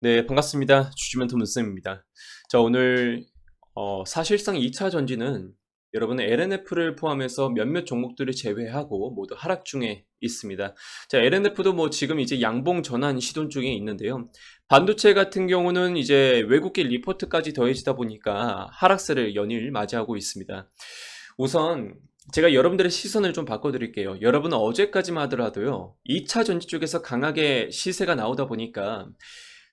네, 반갑습니다. 주지멘토 문쌤입니다. 자, 오늘 어, 사실상 2차 전지는 여러분 LNF를 포함해서 몇몇 종목들을 제외하고 모두 하락 중에 있습니다. 자, LNF도 뭐 지금 이제 양봉 전환 시도 중에 있는데요. 반도체 같은 경우는 이제 외국계 리포트까지 더해지다 보니까 하락세를 연일 맞이하고 있습니다. 우선 제가 여러분들의 시선을 좀 바꿔드릴게요. 여러분은 어제까지만 하더라도요, 2차 전지 쪽에서 강하게 시세가 나오다 보니까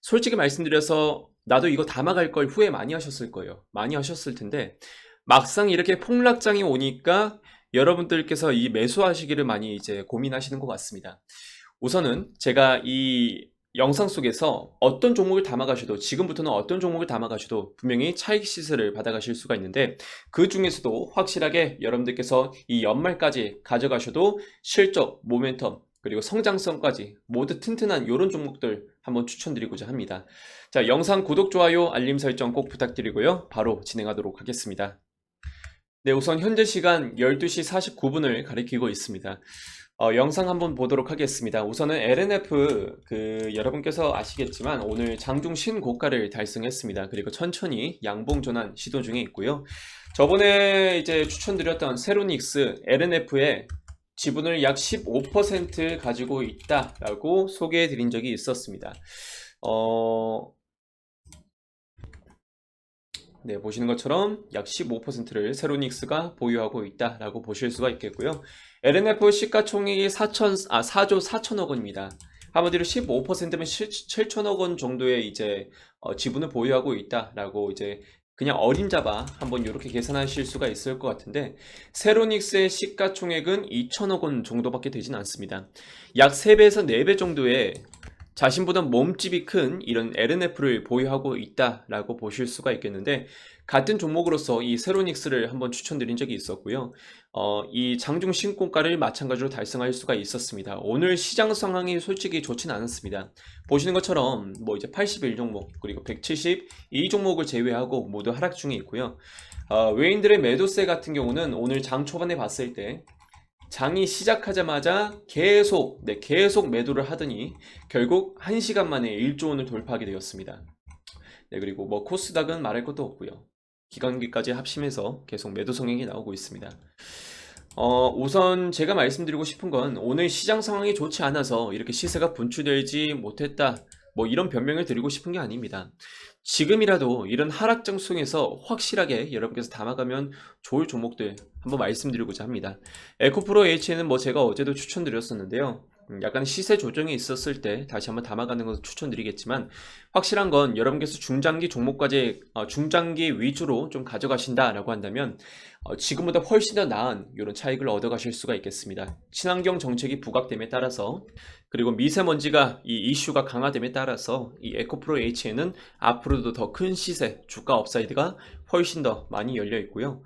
솔직히 말씀드려서 나도 이거 담아갈 걸 후회 많이 하셨을 거예요. 많이 하셨을 텐데 막상 이렇게 폭락장이 오니까 여러분들께서 이 매수하시기를 많이 이제 고민하시는 것 같습니다. 우선은 제가 이 영상 속에서 어떤 종목을 담아가셔도 지금부터는 어떤 종목을 담아가셔도 분명히 차익 시세를 받아가실 수가 있는데 그 중에서도 확실하게 여러분들께서 이 연말까지 가져가셔도 실적, 모멘텀 그리고 성장성까지 모두 튼튼한 이런 종목들 한번 추천드리고자 합니다. 자, 영상 구독, 좋아요, 알림 설정 꼭 부탁드리고요. 바로 진행하도록 하겠습니다. 네, 우선 현재 시간 12시 49분을 가리키고 있습니다. 어, 영상 한번 보도록 하겠습니다. 우선은 LNF 그 여러분께서 아시겠지만 오늘 장중 신고가를 달성했습니다. 그리고 천천히 양봉 전환 시도 중에 있고요. 저번에 이제 추천드렸던 세로닉스 LNF의 지분을 약 15% 가지고 있다라고 소개해 드린 적이 있었습니다. 어, 네, 보시는 것처럼 약 15%를 세로닉스가 보유하고 있다라고 보실 수가 있겠고요. LNF 시가총액이 4천, 아, 4조 4천억 원입니다. 한마디로 15%면 7천억 원 정도의 이제 어, 지분을 보유하고 있다라고 이제 그냥 어림잡아 한번 이렇게 계산하실 수가 있을 것 같은데 세로닉스의 시가총액은 2천억 원 정도밖에 되진 않습니다. 약 3배에서 4배 정도의 자신보다 몸집이 큰 이런 LNF를 보유하고 있다라고 보실 수가 있겠는데 같은 종목으로서 이 세로닉스를 한번 추천드린 적이 있었고요. 어, 이 장중 신고가를 마찬가지로 달성할 수가 있었습니다. 오늘 시장 상황이 솔직히 좋진 않았습니다. 보시는 것처럼 뭐 이제 81 종목 그리고 172 종목을 제외하고 모두 하락 중에 있고요. 어, 외인들의 매도세 같은 경우는 오늘 장 초반에 봤을 때 장이 시작하자마자 계속 네, 계속 매도를 하더니 결국 1시간 만에 1조 원을 돌파하게 되었습니다. 네, 그리고 뭐 코스닥은 말할 것도 없고요. 기관기까지 합심해서 계속 매도 성향이 나오고 있습니다. 어, 우선 제가 말씀드리고 싶은 건 오늘 시장 상황이 좋지 않아서 이렇게 시세가 분출되지 못했다. 뭐 이런 변명을 드리고 싶은 게 아닙니다. 지금이라도 이런 하락장 속에서 확실하게 여러분께서 담아가면 좋을 종목들 한번 말씀드리고자 합니다. 에코프로 H는 뭐 제가 어제도 추천드렸었는데요. 음, 약간 시세 조정이 있었을 때 다시 한번 담아가는 것을 추천드리겠지만 확실한 건 여러분께서 중장기 종목까지 어, 중장기 위주로 좀 가져가신다라고 한다면 어, 지금보다 훨씬 더 나은 이런 차익을 얻어가실 수가 있겠습니다. 친환경 정책이 부각됨에 따라서 그리고 미세먼지가 이 이슈가 강화됨에 따라서 이 에코프로 H에는 앞으로도 더 큰 시세 주가 업사이드가 훨씬 더 많이 열려 있고요.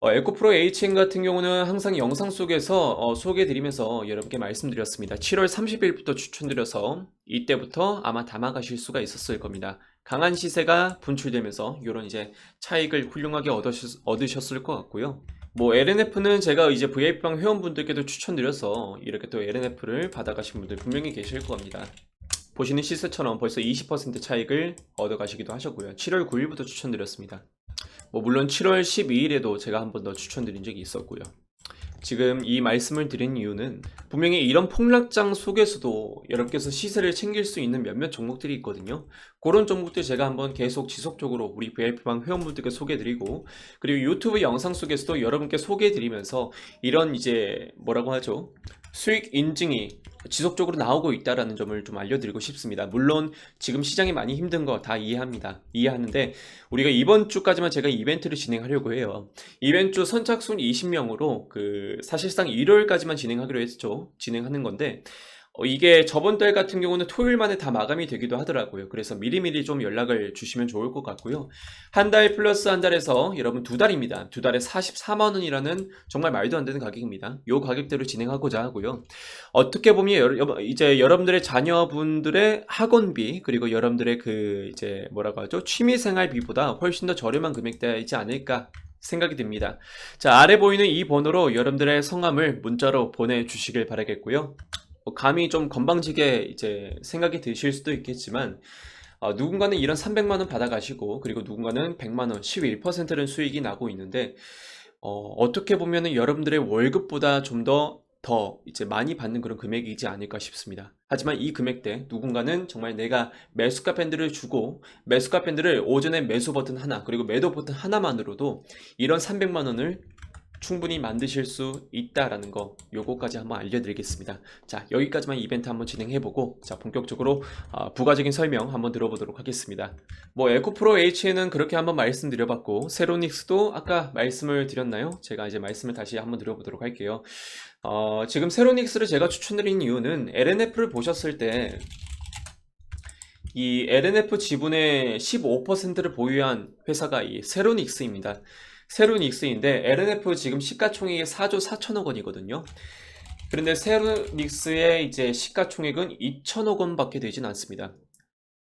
어, 에코프로 HN 같은 경우는 항상 영상 속에서 어, 소개해드리면서 여러분께 말씀드렸습니다. 7월 30일부터 추천드려서 이때부터 아마 담아가실 수가 있었을 겁니다. 강한 시세가 분출되면서 이런 이제 차익을 훌륭하게 얻으셨, 얻으셨을 것 같고요. 뭐 LNF는 제가 이제 VIP방 회원분들께도 추천드려서 이렇게 또 LNF를 받아가신 분들 분명히 계실 겁니다. 보시는 시세처럼 벌써 20% 차익을 얻어가시기도 하셨고요. 7월 9일부터 추천드렸습니다. 뭐 물론 7월 12일에도 제가 한 번 더 추천드린 적이 있었고요. 지금 이 말씀을 드린 이유는 분명히 이런 폭락장 속에서도 여러분께서 시세를 챙길 수 있는 몇몇 종목들이 있거든요. 그런 종목들 제가 한번 계속 지속적으로 우리 VIP방 회원분들께 소개해드리고 그리고 유튜브 영상 속에서도 여러분께 소개해드리면서 이런 이제 뭐라고 하죠? 수익 인증이 지속적으로 나오고 있다라는 점을 좀 알려드리고 싶습니다. 물론 지금 시장이 많이 힘든 거 다 이해합니다. 이해하는데 우리가 이번 주까지만 제가 이벤트를 진행하려고 해요. 이벤트 선착순 20명으로 그 사실상 일요일까지만 진행하기로 했죠. 진행하는 건데 어, 이게 저번 달 같은 경우는 토요일 만에 다 마감이 되기도 하더라고요. 그래서 미리미리 좀 연락을 주시면 좋을 것 같고요. 한 달 플러스 한 달에서 여러분 두 달입니다. 두 달에 44만 원이라는 정말 말도 안 되는 가격입니다. 요 가격대로 진행하고자 하고요. 어떻게 보면 이제 여러분들의 자녀분들의 학원비 그리고 여러분들의 그 이제 뭐라고 하죠? 취미 생활비보다 훨씬 더 저렴한 금액대이지 않을까 생각이 듭니다. 자, 아래 보이는 이 번호로 여러분들의 성함을 문자로 보내주시길 바라겠고요. 뭐 감이 좀 건방지게 이제 생각이 드실 수도 있겠지만 어, 누군가는 이런 300만 원 받아가시고 그리고 누군가는 100만 원, 11%는 수익이 나고 있는데 어, 떻게 보면은 여러분들의 월급보다 좀더더 이제 많이 받는 그런 금액이지 않을까 싶습니다. 하지만 이 금액대 누군가는 정말 내가 매수가 밴드를 주고 매수가 밴드를 오전에 매수 버튼 하나 그리고 매도 버튼 하나만으로도 이런 300만 원을 충분히 만드실 수 있다라는 거 요거까지 한번 알려드리겠습니다. 자 여기까지만 이벤트 한번 진행해보고 자 본격적으로 아, 부가적인 설명 한번 들어보도록 하겠습니다. 뭐 에코프로 H는 그렇게 한번 말씀드려봤고 세로닉스도 아까 말씀을 드렸나요? 제가 이제 말씀을 다시 한번 드려보도록 할게요. 어, 지금 세로닉스를 제가 추천드린 이유는 LNF를 보셨을 때이 LNF 지분의 15%를 보유한 회사가 이 세로닉스입니다. 세로닉스인데 LNF 지금 시가총액이 4조 4천억 원이거든요. 그런데 세로닉스의 이제 시가총액은 2천억 원밖에 되진 않습니다.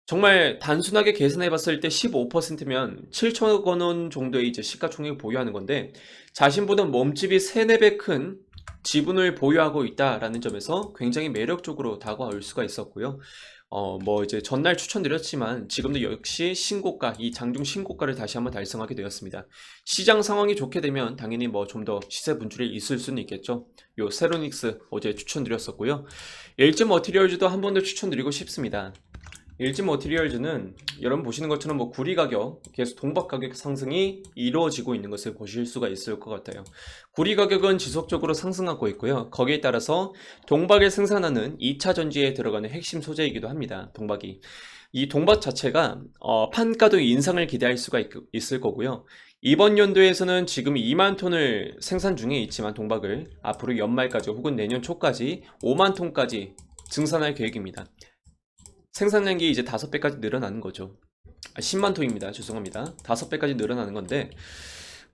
정말 단순하게 계산해 봤을 때 15%면 7천억 원 정도의 이제 시가총액을 보유하는 건데 자신보다 몸집이 3, 4배 큰 지분을 보유하고 있다라는 점에서 굉장히 매력적으로 다가올 수가 있었고요. 어, 뭐 이제 전날 추천드렸지만 지금도 역시 신고가, 이 장중 신고가를 다시 한번 달성하게 되었습니다. 시장 상황이 좋게 되면 당연히 뭐 좀 더 시세 분출이 있을 수는 있겠죠. 요 세로닉스 어제 추천드렸었고요. 일즈 머티리얼즈도 한 번 더 추천드리고 싶습니다. 일지 머티리얼즈는 여러분 보시는 것처럼 뭐 구리 가격 계속 동박 가격 상승이 이루어지고 있는 것을 보실 수가 있을 것 같아요. 구리 가격은 지속적으로 상승하고 있고요. 거기에 따라서 동박을 생산하는 2차 전지에 들어가는 핵심 소재이기도 합니다. 동박이. 이 동박 자체가 어, 판가도 인상을 기대할 수가 있, 있을 거고요. 이번 연도에서는 지금 2만 톤을 생산 중에 있지만 동박을 앞으로 연말까지 혹은 내년 초까지 5만 톤까지 증산할 계획입니다. 생산량이 이제 5배까지 늘어나는 거죠. 아, 10만 톤입니다. 죄송합니다. 5배까지 늘어나는 건데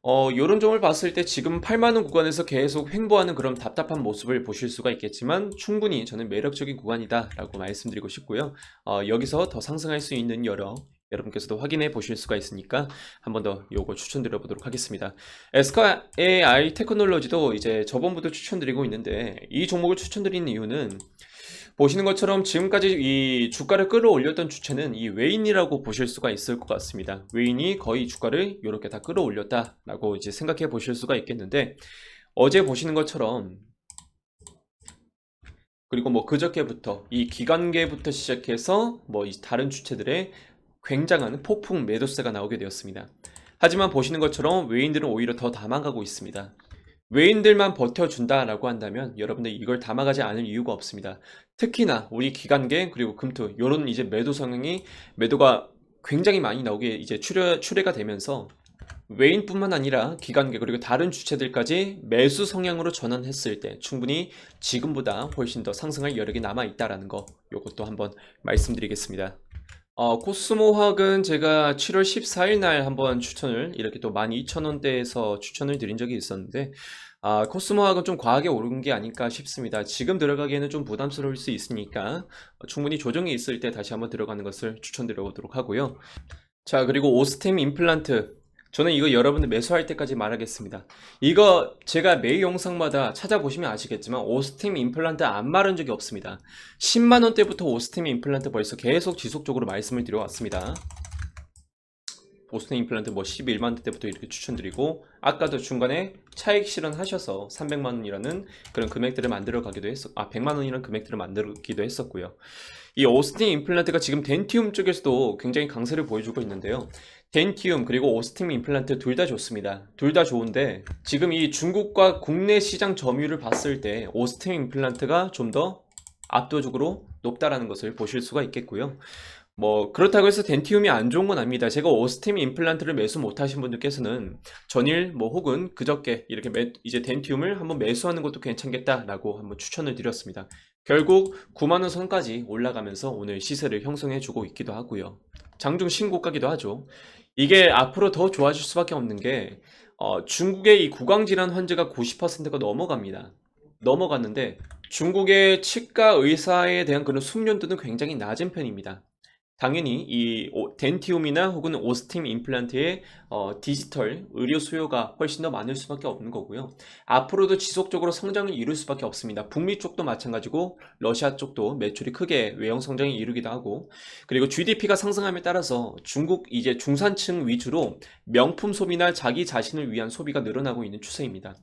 어, 요런 점을 봤을 때 지금 8만원 구간에서 계속 횡보하는 그런 답답한 모습을 보실 수가 있겠지만 충분히 저는 매력적인 구간이다 라고 말씀드리고 싶고요. 어, 여기서 더 상승할 수 있는 여러 여러분께서도 확인해 보실 수가 있으니까 한 번 더 요거 추천드려 보도록 하겠습니다. 에스카 AI 테크놀로지도 이제 저번부터 추천드리고 있는데 이 종목을 추천드리는 이유는 보시는 것처럼 지금까지 이 주가를 끌어올렸던 주체는 이 외인이라고 보실 수가 있을 것 같습니다. 외인이 거의 주가를 이렇게 다 끌어올렸다라고 이제 생각해 보실 수가 있겠는데 어제 보시는 것처럼 그리고 뭐 그저께부터 이 기관계부터 시작해서 뭐이 다른 주체들의 굉장한 폭풍 매도세가 나오게 되었습니다. 하지만 보시는 것처럼 외인들은 오히려 더 담아가고 있습니다. 외인들만 버텨준다라고 한다면 여러분들 이걸 담아가지 않을 이유가 없습니다. 특히나 우리 기관계 그리고 금투 요런 이제 매도 성향이 매도가 굉장히 많이 나오게 이제 출해, 출해가 되면서 외인뿐만 아니라 기관계 그리고 다른 주체들까지 매수 성향으로 전환했을 때 충분히 지금보다 훨씬 더 상승할 여력이 남아 있다라는 거 요것도 한번 말씀드리겠습니다. 어, 코스모화학은 제가 7월 14일 날 한번 추천을 이렇게 또 12,000원대에서 추천을 드린 적이 있었는데 아, 코스모학은 좀 과하게 오른 게 아닐까 싶습니다. 지금 들어가기에는 좀 부담스러울 수 있으니까 충분히 조정이 있을 때 다시 한번 들어가는 것을 추천드려 보도록 하고요. 자, 그리고 오스템 임플란트. 저는 이거 여러분들 매수할 때까지 말하겠습니다. 이거 제가 매 영상마다 찾아보시면 아시겠지만 오스템 임플란트 안 말한 적이 없습니다. 10만원 대부터 오스템 임플란트 벌써 계속 지속적으로 말씀을 드려왔습니다. 오스템 임플란트 뭐 11만원 대부터 이렇게 추천드리고 아까도 중간에 차익 실현하셔서 300만원이라는 그런 금액들을 만들어 가기도 했었, 아 100만원이라는 금액들을 만들기도 했었고요. 이 오스틴 임플란트가 지금 덴티움 쪽에서도 굉장히 강세를 보여주고 있는데요. 덴티움 그리고 오스틴 임플란트 둘 다 좋습니다. 둘 다 좋은데 지금 이 중국과 국내 시장 점유율을 봤을 때 오스틴 임플란트가 좀 더 압도적으로 높다라는 것을 보실 수가 있겠고요. 뭐 그렇다고 해서 덴티움이 안 좋은 건 아닙니다. 제가 오스템 임플란트를 매수 못하신 분들께서는 전일 뭐 혹은 그저께 이렇게 매, 이제 덴티움을 한번 매수하는 것도 괜찮겠다라고 한번 추천을 드렸습니다. 결국 9만 원 선까지 올라가면서 오늘 시세를 형성해주고 있기도 하고요. 장중 신고가기도 하죠. 이게 앞으로 더 좋아질 수밖에 없는 게 어, 중국의 이 구강질환 환자가 90%가 넘어갑니다. 넘어갔는데 중국의 치과 의사에 대한 그런 숙련도는 굉장히 낮은 편입니다. 당연히 이 오- 덴티움이나 혹은 오스팀 임플란트의 어, 디지털 의료 수요가 훨씬 더 많을 수밖에 없는 거고요. 앞으로도 지속적으로 성장을 이룰 수밖에 없습니다. 북미 쪽도 마찬가지고 러시아 쪽도 매출이 크게 외형 성장을 이루기도 하고 그리고 GDP가 상승함에 따라서 중국 이제 중산층 위주로 명품 소비나 자기 자신을 위한 소비가 늘어나고 있는 추세입니다.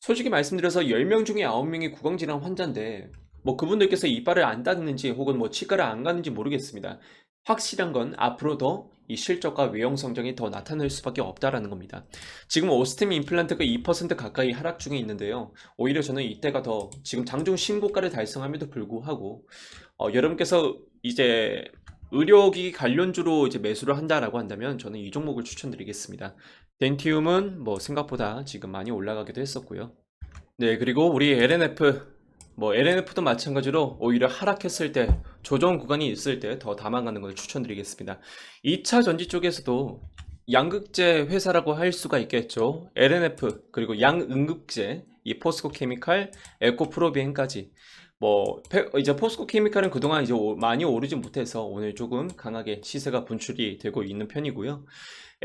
솔직히 말씀드려서 10명 중에 9명이 구강질환 환자인데 뭐 그분들께서 이빨을 안 닦는지 혹은 뭐 치과를 안 가는지 모르겠습니다. 확실한 건 앞으로 더 이 실적과 외형 성장이 더 나타날 수밖에 없다라는 겁니다. 지금 오스템 임플란트가 2% 가까이 하락 중에 있는데요. 오히려 저는 이때가 더 지금 장중 신고가를 달성함에도 불구하고 어, 여러분께서 이제 의료기기 관련주로 이제 매수를 한다라고 한다면 저는 이 종목을 추천드리겠습니다. 덴티움은 뭐 생각보다 지금 많이 올라가기도 했었고요. 네, 그리고 우리 LNF 뭐 LNF도 마찬가지로 오히려 하락했을 때 조정 구간이 있을 때 더 담아가는 걸 추천드리겠습니다. 2차 전지 쪽에서도 양극재 회사라고 할 수가 있겠죠. LNF 그리고 양응급제, 이 포스코 케미칼, 에코 프로비엔까지 뭐 페- 이제 포스코 케미칼은 그동안 이제 오- 많이 오르지 못해서 오늘 조금 강하게 시세가 분출이 되고 있는 편이고요.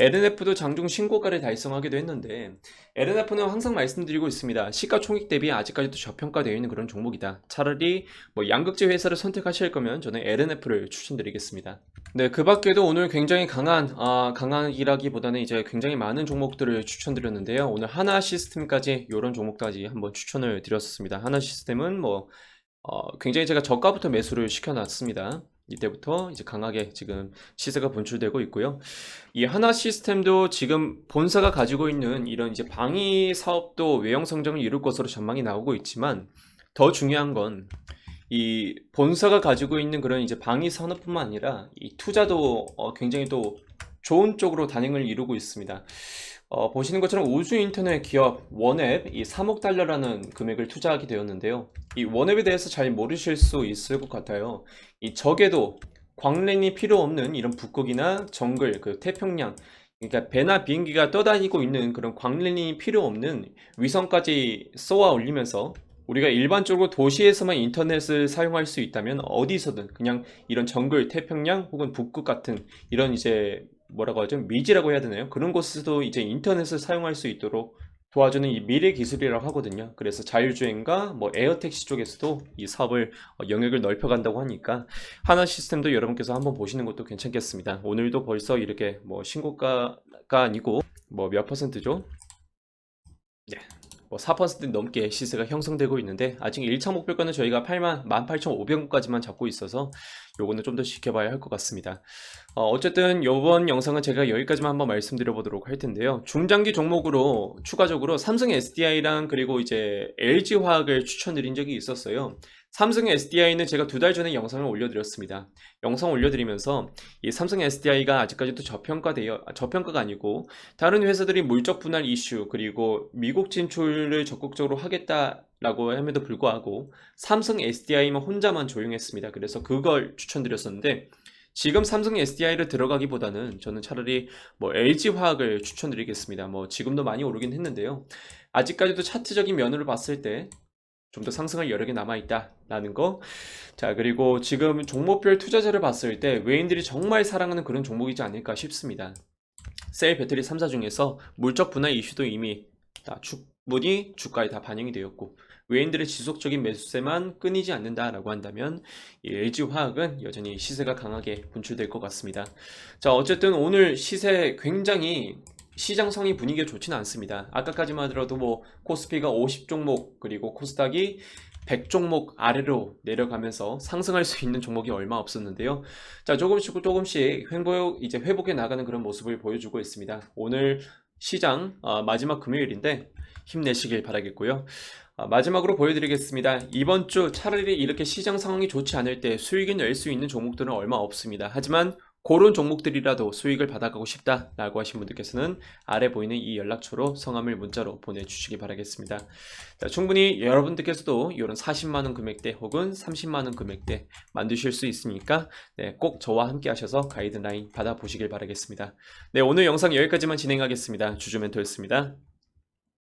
LNF도 장중 신고가를 달성하기도 했는데 LNF는 항상 말씀드리고 있습니다. 시가총액 대비 아직까지도 저평가되어 있는 그런 종목이다. 차라리 뭐 양극재 회사를 선택하실 거면 저는 LNF를 추천드리겠습니다. 네, 그 밖에도 오늘 굉장히 강한, 아, 강한이라기보다는 이제 굉장히 많은 종목들을 추천드렸는데요. 오늘 하나 시스템까지, 이런 종목까지 한번 추천을 드렸습니다. 하나 시스템은 뭐, 어, 굉장히 제가 저가부터 매수를 시켜놨습니다. 이때부터 이제 강하게 지금 시세가 분출되고 있고요. 이 하나 시스템도 지금 본사가 가지고 있는 이런 이제 방위 사업도 외형 성장을 이룰 것으로 전망이 나오고 있지만 더 중요한 건 이 본사가 가지고 있는 그런 이제 방위 산업뿐만 아니라 이 투자도 어, 굉장히 또 좋은 쪽으로 단행을 이루고 있습니다. 어, 보시는 것처럼 우주 인터넷 기업 원앱 이 3억 달러라는 금액을 투자하게 되었는데요. 이 원앱에 대해서 잘 모르실 수 있을 것 같아요. 이 적에도 광랜이 필요 없는 이런 북극이나 정글, 그 태평양, 그러니까 배나 비행기가 떠다니고 있는 그런 광랜이 필요 없는 위성까지 쏘아 올리면서 우리가 일반적으로 도시에서만 인터넷을 사용할 수 있다면 어디서든 그냥 이런 정글, 태평양 혹은 북극 같은 이런 이제 뭐라고 하죠? 미지라고 해야 되나요? 그런 곳에서도 이제 인터넷을 사용할 수 있도록 도와주는 이 미래 기술이라고 하거든요. 그래서 자율주행과 뭐 에어택시 쪽에서도 이 사업을 어, 영역을 넓혀간다고 하니까 하나 시스템도 여러분께서 한번 보시는 것도 괜찮겠습니다. 오늘도 벌써 이렇게 뭐 신고가가 아니고 뭐 몇 퍼센트죠? 네. 뭐4% 넘게 시세가 형성되고 있는데 아직 1차 목표가는 저희가 8만 18,500원까지만 잡고 있어서 요거는 좀 더 지켜봐야 할 것 같습니다. 어, 어쨌든 이번 영상은 제가 여기까지만 한번 말씀드려 보도록 할 텐데요. 중장기 종목으로 추가적으로 삼성 SDI랑 그리고 이제 LG 화학을 추천드린 적이 있었어요. 삼성 SDI는 제가 두 달 전에 영상을 올려드렸습니다. 영상 올려드리면서 이 삼성 SDI가 아직까지도 저평가되어 아, 저평가가 아니고 다른 회사들이 물적 분할 이슈 그리고 미국 진출을 적극적으로 하겠다 라고 함에도 불구하고 삼성 SDI만 혼자만 조용했습니다. 그래서 그걸 추천드렸었는데 지금 삼성 SDI를 들어가기보다는 저는 차라리 뭐 LG 화학을 추천드리겠습니다. 뭐 지금도 많이 오르긴 했는데요. 아직까지도 차트적인 면으로 봤을 때 좀 더 상승할 여력이 남아있다라는 거. 자, 그리고 지금 종목별 투자자를 봤을 때 외인들이 정말 사랑하는 그런 종목이지 않을까 싶습니다. 셀 배터리 3사 중에서 물적 분할 이슈도 이미 다 충분히 주가에 다 반영이 되었고 외인들의 지속적인 매수세만 끊이지 않는다라고 한다면 이 LG화학은 여전히 시세가 강하게 분출될 것 같습니다. 자, 어쨌든 오늘 시세 굉장히 시장성이 분위기가 좋지는 않습니다. 아까까지만 하더라도 뭐 코스피가 50종목 그리고 코스닥이 100종목 아래로 내려가면서 상승할 수 있는 종목이 얼마 없었는데요. 자, 조금씩 조금씩 회복, 이제 회복해 나가는 그런 모습을 보여주고 있습니다. 오늘 시장 어, 마지막 금요일인데 힘내시길 바라겠고요. 아, 마지막으로 보여드리겠습니다. 이번 주 차라리 이렇게 시장 상황이 좋지 않을 때 수익을 낼 수 있는 종목들은 얼마 없습니다. 하지만 그런 종목들이라도 수익을 받아가고 싶다라고 하신 분들께서는 아래 보이는 이 연락처로 성함을 문자로 보내주시기 바라겠습니다. 자, 충분히 여러분들께서도 이런 40만원 금액대 혹은 30만원 금액대 만드실 수 있으니까 네, 꼭 저와 함께 하셔서 가이드라인 받아보시길 바라겠습니다. 네, 오늘 영상 여기까지만 진행하겠습니다. 주주 멘토였습니다.